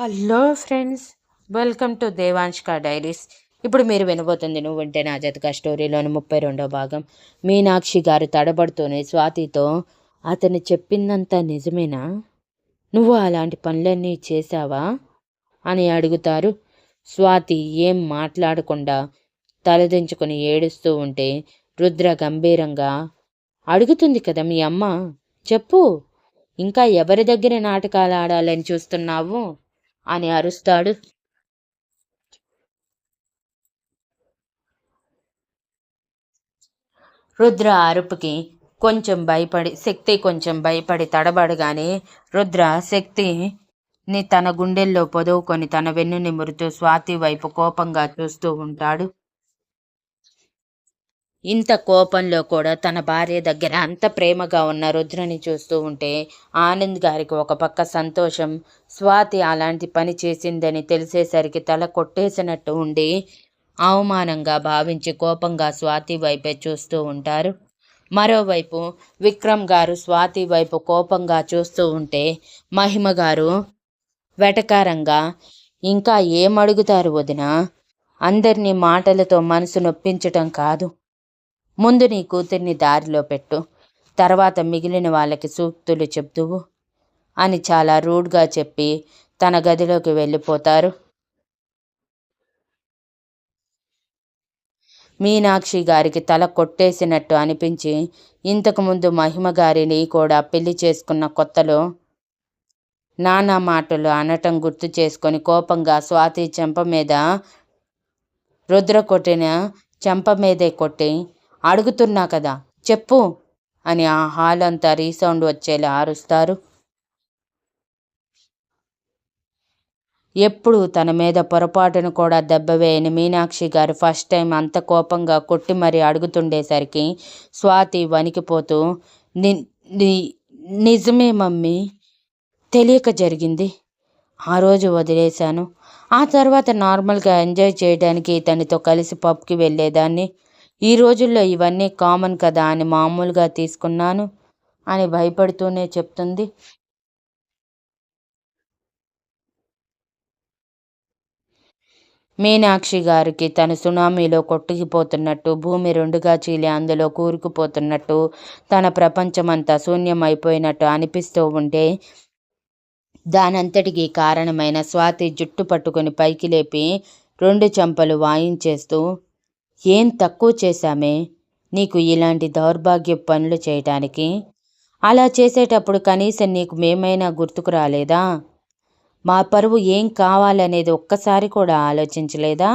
Hello friends welcome to దేవాంష్క diaries. ఇప్పుడు మీరు వినబోతుంది నువ్వు ఉంటే నా జతక స్టోరీలోని ముప్పై రెండో భాగం. మీనాక్షి గారు తడబడుతూనే స్వాతితో అతను చెప్పిందంతా నిజమేనా? నువ్వు అలాంటి పనులన్నీ చేశావా? అని అడుగుతారు. స్వాతి ఏం మాట్లాడకుండా తలదించుకొని ఏడుస్తూ ఉంటే రుద్ర గంభీరంగా అడుగుతుంది కదా మీ అమ్మ చెప్పు. ఇంకా ఎవరి దగ్గర నాటకాలు ఆడాలని చూస్తున్నావు? అని అరుస్తాడు. రుద్ర అరుపుకి కొంచెం భయపడి శక్తి కొంచెం భయపడి తడబడగానే రుద్ర శక్తి ని తన గుండెల్లో పొదువుకొని తన వెన్ను నిమురుతూ స్వాతి వైపు కోపంగా చూస్తూ ఉంటాడు. ఇంత కోపంలో కూడా తన భార్య దగ్గర అంత ప్రేమగా ఉన్న రుద్రని చూస్తూ ఉంటే ఆనంద్ గారికి ఒక పక్క సంతోషం స్వాతి అలాంటి పని చేసిందని తెలిసేసరికి తల కొట్టేసినట్టు ఉండి అవమానంగా భావించి కోపంగా స్వాతి వైపే చూస్తూ ఉంటారు. మరోవైపు విక్రమ్ గారు స్వాతి వైపు కోపంగా చూస్తూ ఉంటే మహిమ గారు వెటకారంగా ఇంకా ఏమడుగుతారు వదిన? అందరినీ మాటలతో మనసు నొప్పించటం కాదు. ముందు నీ కూతుర్ని దారిలో పెట్టు. తర్వాత మిగిలిన వాళ్ళకి సూక్తులు చెప్తువు అని చాలా రూడ్గా చెప్పి తన గదిలోకి వెళ్ళిపోతారు. మీనాక్షి గారికి తల కొట్టేసినట్టు అనిపించి ఇంతకుముందు మహిమ గారిని కూడా పెళ్ళి చేసుకున్న కొత్తలో నానా మాటలు అనటం గుర్తు చేసుకొని కోపంగా స్వాతి చెంప మీద రుద్ర కొట్టిన చెంప మీదే కొట్టి అడుగుతున్నా కదా. చెప్పు అని ఆ హాల్ అంతా రీసౌండ్ వచ్చేలా అరుస్తారు. ఎప్పుడు తన మీద పొరపాటును కూడా దెబ్బవేయని మీనాక్షి గారు ఫస్ట్ టైం అంత కోపంగా కొట్టి మరీ అడుగుతుండేసరికి స్వాతి వణికిపోతూ నిజమే మమ్మీ. తెలియక జరిగింది. ఆ రోజు వదిలేశాను. ఆ తర్వాత నార్మల్గా ఎంజాయ్ చేయడానికి తనతో కలిసి పబ్కి వెళ్ళేదాన్ని. ఈ రోజుల్లో ఇవన్నీ కామన్ కదా అని మామూలుగా తీసుకున్నాను అని భయపడుతూనే చెప్తుంది. మీనాక్షి గారికి తను సునామీలో కొట్టుకుపోతున్నట్టు భూమి రెండుగా చీలి అందులో కూరుకుపోతున్నట్టు తన ప్రపంచమంతా శూన్యమైపోయినట్టు అనిపిస్తూ ఉంటే దానంతటికీ కారణమైన స్వాతి జుట్టు పట్టుకుని పైకి లేపి రెండు చెంపలు వాయించేస్తూ ఏం తక్కువ చేశామే? నీకు ఇలాంటి దౌర్భాగ్య పనులు చేయటానికి? అలా చేసేటప్పుడు కనీసం నీకు మేమైనా గుర్తుకు రాలేదా? మా పరువు ఏం కావాలనేది ఒక్కసారి కూడా ఆలోచించలేదా?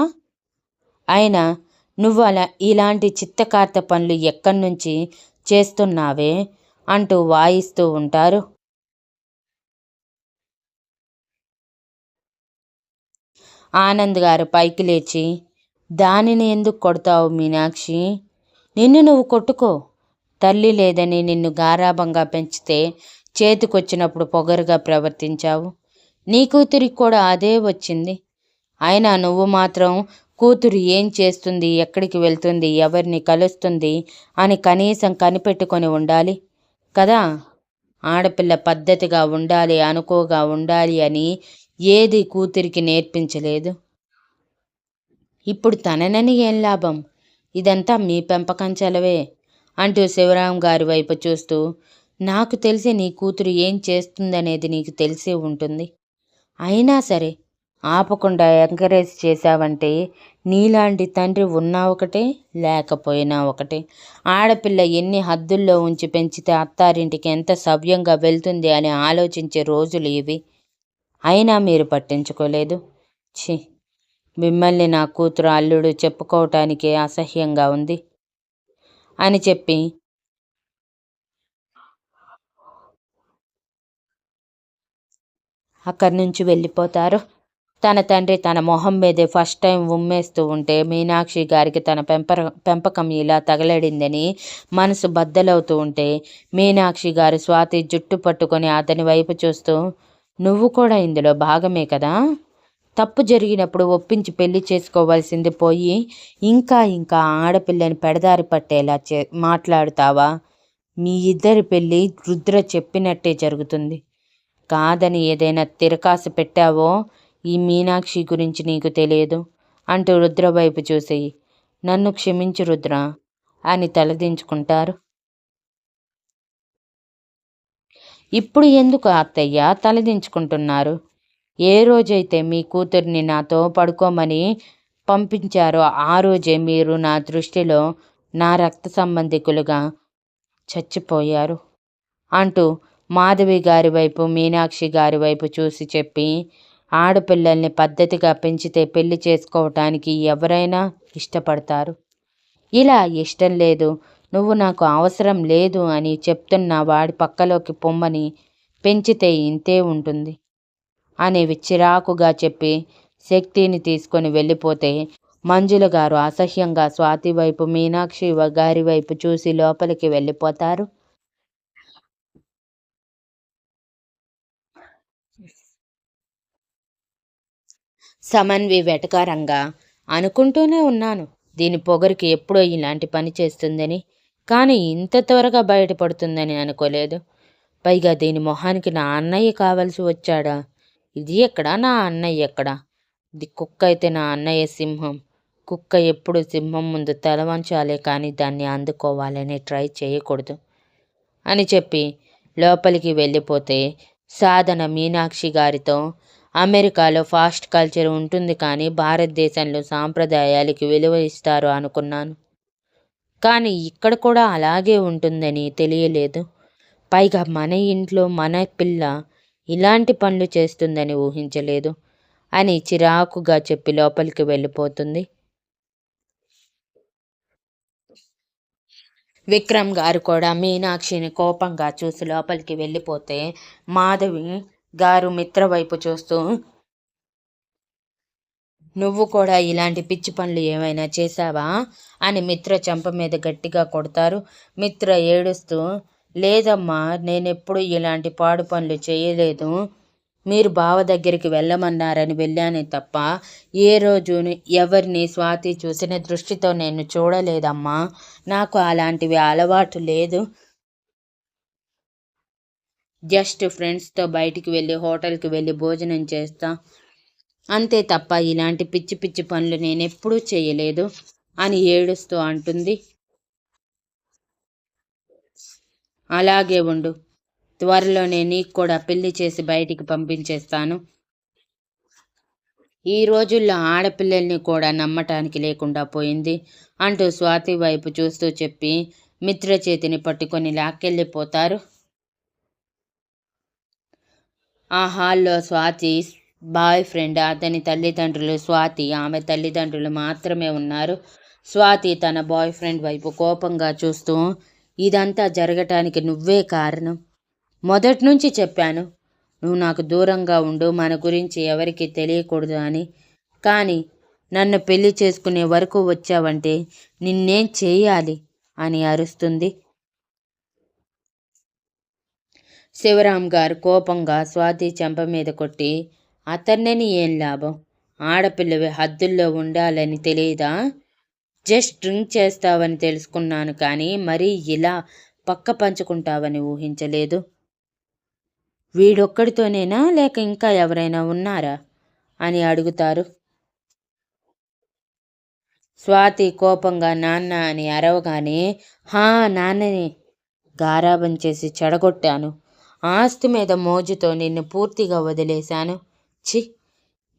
అయినా నువ్వు అలా ఇలాంటి చిత్తకార్త పనులు ఎక్కడి నుంచి చేస్తున్నావే? అంటూ వాయిస్తూ ఉంటారు. ఆనంద్ గారు పైకి లేచి దానిని ఎందుకు కొడతావు మీనాక్షి? నిన్ను నువ్వు కొట్టుకో. తల్లి లేదని నిన్ను గారాభంగా పెంచితే చేతికొచ్చినప్పుడు పొగరుగా ప్రవర్తించావు. నీ కూతురికి కూడా అదే వచ్చింది. అయినా నువ్వు మాత్రం కూతురు ఏం చేస్తుంది ఎక్కడికి వెళ్తుంది ఎవరిని కలుస్తుంది అని కనీసం కనిపెట్టుకొని ఉండాలి కదా? ఆడపిల్ల పద్ధతిగా ఉండాలి అనుకోగా ఉండాలి అని ఏది కూతురికి నేర్పించలేదు. ఇప్పుడు తననని ఏం లాభం? ఇదంతా మీ పెంపకం చెలవే అంటూ శివరాం గారి వైపు చూస్తూ నాకు తెలిసి నీ కూతురు ఏం చేస్తుందనేది నీకు తెలిసే ఉంటుంది. అయినా సరే ఆపకుండా ఎంకరేజ్ చేశావంటే నీలాంటి తండ్రి ఉన్నా ఒకటే లేకపోయినా ఒకటే. ఆడపిల్ల ఎన్ని హద్దుల్లో ఉంచి పెంచితే అత్తారింటికి ఎంత సవ్యంగా వెళ్తుంది అని ఆలోచించే రోజులు ఇవి. అయినా మీరు పట్టించుకోలేదు. ఛీ! మిమ్మల్ని నా కూతురు అల్లుడు చెప్పుకోవటానికి అసహ్యంగా ఉంది అని చెప్పి అక్కడి నుంచి వెళ్ళిపోతారు. తన తండ్రి తన మొహం మీదే ఫస్ట్ టైం ఉమ్మేస్తూ ఉంటే మీనాక్షి గారికి తన పెంపర పెంపకం ఇలా తగలడిందని మనసు బద్దలవుతూ ఉంటే మీనాక్షి గారు స్వాతి జుట్టు పట్టుకొని అతని వైపు చూస్తూ నువ్వు కూడా ఇందులో భాగమే కదా? తప్పు జరిగినప్పుడు ఒప్పించి పెళ్ళి చేసుకోవాల్సింది పోయి ఇంకా ఇంకా ఆడపిల్లని పెడదారి పట్టేలా చే మాట్లాడుతావా? మీ ఇద్దరి పెళ్ళి రుద్ర చెప్పినట్టే జరుగుతుంది. కాదని ఏదైనా తిరకాసు పెట్టావో? ఈ మీనాక్షి గురించి నీకు తెలియదు. అంటూ రుద్ర వైపు చూసి నన్ను క్షమించు రుద్ర అని తలదించుకుంటారు. ఇప్పుడు ఎందుకు అత్తయ్య తలదించుకుంటున్నారు? ఏ రోజైతే మీ కూతుర్ని నాతో పడుకోమని పంపించారో ఆ రోజే మీరు నా దృష్టిలో నా రక్త సంబంధికులుగా చచ్చిపోయారు అంటూ మాధవి గారి వైపు మీనాక్షి గారి వైపు చూసి చెప్పి ఆడపిల్లల్ని పద్ధతిగా పెంచితే పెళ్ళి చేసుకోవటానికి ఎవరైనా ఇష్టపడతారు? ఇలా ఇష్టం లేదు నువ్వు నాకు అవసరం లేదు అని చెప్తున్న వాడి పక్కలోకి పొమ్మని పెంచితే ఇంతే ఉంటుంది. అని చిరాకుగా చెప్పి శక్తిని తీసుకొని వెళ్ళిపోతే మంజుల గారు అసహ్యంగా స్వాతి వైపు మీనాక్షి గారి వైపు చూసి లోపలికి వెళ్ళిపోతారు. సమన్వి వెటకారంగా అనుకుంటూనే ఉన్నాను దీని పొగరికి ఎప్పుడో ఇలాంటి పని చేస్తుందని కానీ ఇంత త్వరగా బయటపడుతుందని అనుకోలేదు. పైగా దీని మొహానికి నా అన్నయ్య కావలసి వచ్చాడా? ఇది ఎక్కడా? నా అన్నయ్య ఎక్కడా? ఇది కుక్క అయితే నా అన్నయ్య సింహం. కుక్క ఎప్పుడు సింహం ముందు తలవంచాలే కానీ దాన్ని అందుకోవాలని ట్రై చేయకూడదు అని చెప్పి లోపలికి వెళ్ళిపోతే సాధన మీనాక్షి గారితో అమెరికాలో ఫాస్ట్ కల్చర్ ఉంటుంది కానీ భారతదేశంలో సాంప్రదాయాలకి విలువ ఇస్తారు అనుకున్నాను. కానీ ఇక్కడ కూడా అలాగే ఉంటుందని తెలియలేదు. పైగా మన ఇంట్లో మన పిల్ల ఇలాంటి పనులు చేస్తుందని ఊహించలేదు అని చిరాకుగా చెప్పి లోపలికి వెళ్ళిపోతుంది. విక్రమ్ గారు కూడా మీనాక్షిని కోపంగా చూసి లోపలికి వెళ్ళిపోతే మాధవి గారు మిత్ర వైపు చూస్తూ నువ్వు కూడా ఇలాంటి పిచ్చి పనులు ఏమైనా చేశావా? అని మిత్ర చెంప మీద గట్టిగా కొడతారు. మిత్ర ఏడుస్తూ లేదమ్మా నేనెప్పుడు ఇలాంటి పాడు పనులు చేయలేదు. మీరు బావ దగ్గరికి వెళ్ళమన్నారని వెళ్ళానే తప్ప ఏ రోజు ఎవరిని స్వాతి చూసిన దృష్టితో నేను చూడలేదమ్మా. నాకు అలాంటివి అలవాటు లేదు. జస్ట్ ఫ్రెండ్స్తో బయటికి వెళ్ళి హోటల్కి వెళ్ళి భోజనం చేస్తా. అంతే తప్ప ఇలాంటి పిచ్చి పిచ్చి పనులు నేనెప్పుడూ చేయలేదు అని ఏడుస్తూ అంటుంది. అలాగే ఉండు. త్వరలోనే నీకు కూడా పెళ్ళి చేసి బయటికి పంపించేస్తాను. ఈ రోజుల్లో ఆడపిల్లల్ని కూడా నమ్మటానికి లేకుండా పోయింది అంటూ స్వాతి వైపు చూస్తూ చెప్పి మిత్ర చేతిని పట్టుకొని లాక్కెళ్ళిపోతారు. ఆ హాల్లో స్వాతి బాయ్ ఫ్రెండ్ అతని తల్లిదండ్రులు స్వాతి ఆమె తల్లిదండ్రులు మాత్రమే ఉన్నారు. స్వాతి తన బాయ్ ఫ్రెండ్ వైపు కోపంగా చూస్తూ ఇదంతా జరగటానికి నువ్వే కారణం. మొదటి నుంచి చెప్పాను నువ్వు నాకు దూరంగా ఉండు మన గురించి ఎవరికి తెలియకూడదు అని. కానీ నన్ను పెళ్ళి చేసుకునే వరకు వచ్చావంటే నిన్నేం చేయాలి అని అరుస్తుంది. శివరాం గారు కోపంగా స్వాతి చెంప మీద కొట్టి అతన్నని ఏం లాభం? ఆడపిల్లవి హద్దుల్లో ఉండాలని తెలియదా జస్ట్ డ్రింక్ చేస్తావని తెలుసుకున్నాను కానీ మరీ ఇలా పక్క పంచుకుంటావని ఊహించలేదు. వీడొక్కడితోనేనా? లేక ఇంకా ఎవరైనా ఉన్నారా? అని అడుగుతారు. స్వాతి కోపంగా నాన్న అని అరవగానే హా నాన్నని గారాబం చేసి చెడగొట్టాను. ఆస్తి మీద మోజుతో నిన్ను పూర్తిగా వదిలేశాను. చి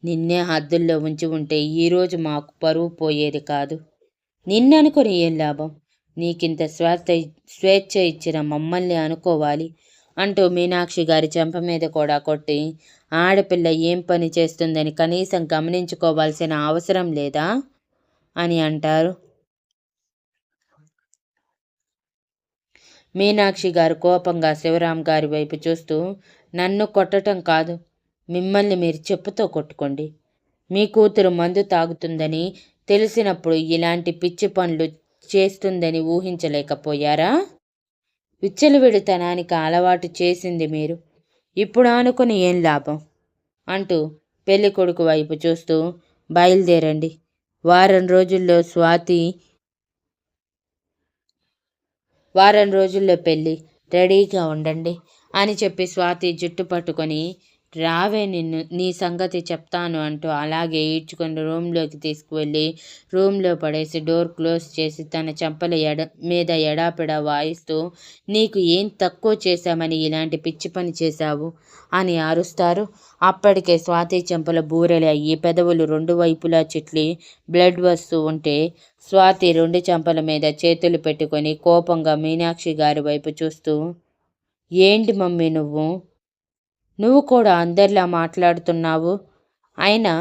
నిన్నే హద్దుల్లో ఉంచి ఉంటే ఈరోజు మాకు పరువు పోయేది కాదు. నిన్ననుకొని ఏం లాభం? నీకింత స్వేచ్ఛ స్వేచ్ఛ ఇచ్చిన మమ్మల్ని అనుకోవాలి అంటూ మీనాక్షి గారి చెంప మీద కూడా కొట్టి ఆడపిల్ల ఏం పని చేస్తుందని కనీసం గమనించుకోవాల్సిన అవసరం లేదా? అని అంటారు. మీనాక్షి గారు కోపంగా శివరాం గారి వైపు చూస్తూ నన్ను కొట్టటం కాదు మిమ్మల్ని మీరు చెప్పుతో కొట్టుకోండి. మీ కూతురు మందు తాగుతుందని తెలిసినప్పుడు ఇలాంటి పిచ్చి పనులు చేస్తుందని ఊహించలేకపోయారా? విచ్చలవిడితనానికి అలవాటు చేసింది మీరు. ఇప్పుడు అనుకుని ఏం లాభం? అంటూ పెళ్ళి కొడుకు వైపు చూస్తూ బయలుదేరండి. వారం రోజుల్లో స్వాతి వారం రోజుల్లో పెళ్ళి రెడీగా ఉండండి అని చెప్పి స్వాతి జుట్టు పట్టుకొని రావే నిన్ను నీ సంగతి చెప్తాను అంటూ అలాగే ఈడ్చుకొని రూమ్లోకి తీసుకువెళ్ళి రూమ్లో పడేసి డోర్ క్లోజ్ చేసి తన చెంపల ఎడ మీద ఎడాపెడా వాయిస్తూ నీకు ఏం తక్కువ చేశామని ఇలాంటి పిచ్చి పని చేశావు? అని అరుస్తారు అప్పటికే స్వాతి చెంపల బూరెలు అయ్యి పెదవులు రెండు వైపులా చిట్లి బ్లడ్ వస్తూ ఉంటే స్వాతి రెండు చెంపల మీద చేతులు పెట్టుకొని కోపంగా మీనాక్షి గారి వైపు చూస్తూ ఏంటి మమ్మీ నువ్వు? నువ్వు కూడా అందరిలా మాట్లాడుతున్నావు. అయినా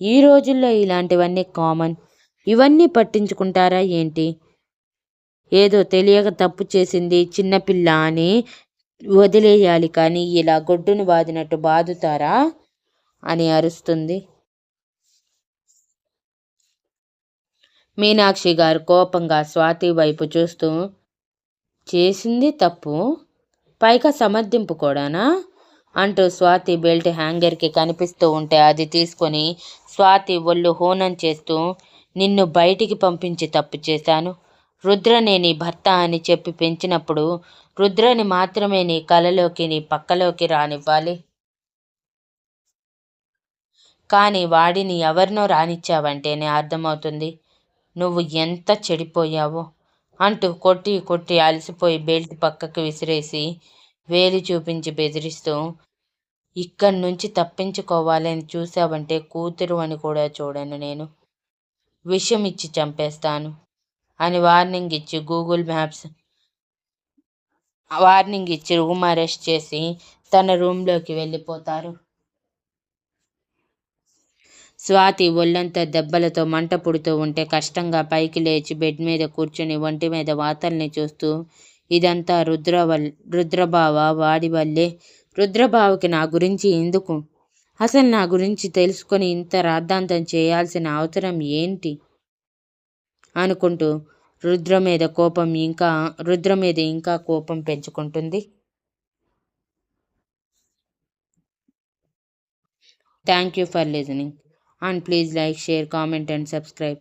ఈ రోజుల్లో ఇలాంటివన్నీ కామన్. ఇవన్నీ పట్టించుకుంటారా ఏంటి? ఏదో తెలియక తప్పు చేసింది చిన్నపిల్ల అని వదిలేయాలి కానీ ఇలా గొడ్డును బాదినట్టు బాదుతారా? అని అరుస్తుంది. మీనాక్షి గారు కోపంగా స్వాతి వైపు చూస్తూ చేసింది తప్పు? పైగా సమర్థింపు కూడానా? అంటూ స్వాతి బెల్ట్ హ్యాంగర్కి కనిపిస్తూ ఉంటే అది తీసుకొని స్వాతి ఒళ్ళు హోనం చేస్తూ నిన్ను బయటికి పంపించి తప్పు చేశాను. రుద్రనే నీ భర్త అని చెప్పి పెంచినప్పుడు రుద్రని మాత్రమే నీ కలలోకి నీ పక్కలోకి రానివ్వాలి. కానీ వాడిని ఎవరినో రానిచ్చావంటేనే అర్థమవుతుంది. నువ్వు ఎంత చెడిపోయావో అంటూ కొట్టి కొట్టి అలసిపోయి బెల్ట్ పక్కకు విసిరేసి వేలి చూపించి బెదిరిస్తూ ఇక్కడి నుంచి తప్పించుకోవాలని చూసావంటే కూతురు అని కూడా చూడను నేను. విషం ఇచ్చి చంపేస్తాను అని వార్నింగ్ ఇచ్చి గూగుల్ మ్యాప్స్ వార్నింగ్ ఇచ్చి రూమ్ అరెస్ట్ చేసి తన రూమ్లోకి వెళ్ళిపోతారు. స్వాతి ఒళ్ళంతా దెబ్బలతో మంట పుడుతూ ఉంటే కష్టంగా పైకి లేచి బెడ్ మీద కూర్చుని ఒంటి మీద వాతల్ని చూస్తూ ఇదంతా రుద్రవల్ రుద్రబావ వాడి వల్లే. రుద్రబావకి నా గురించి ఎందుకు? అసలు నా గురించి తెలుసుకొని ఇంత రాద్ధాంతం చేయాల్సిన అవసరం ఏంటి? అనుకుంటూ రుద్ర మీద కోపం ఇంకా రుద్ర మీద ఇంకా కోపం పెంచుకుంటుంది. Thank you for listening and please like share comment and subscribe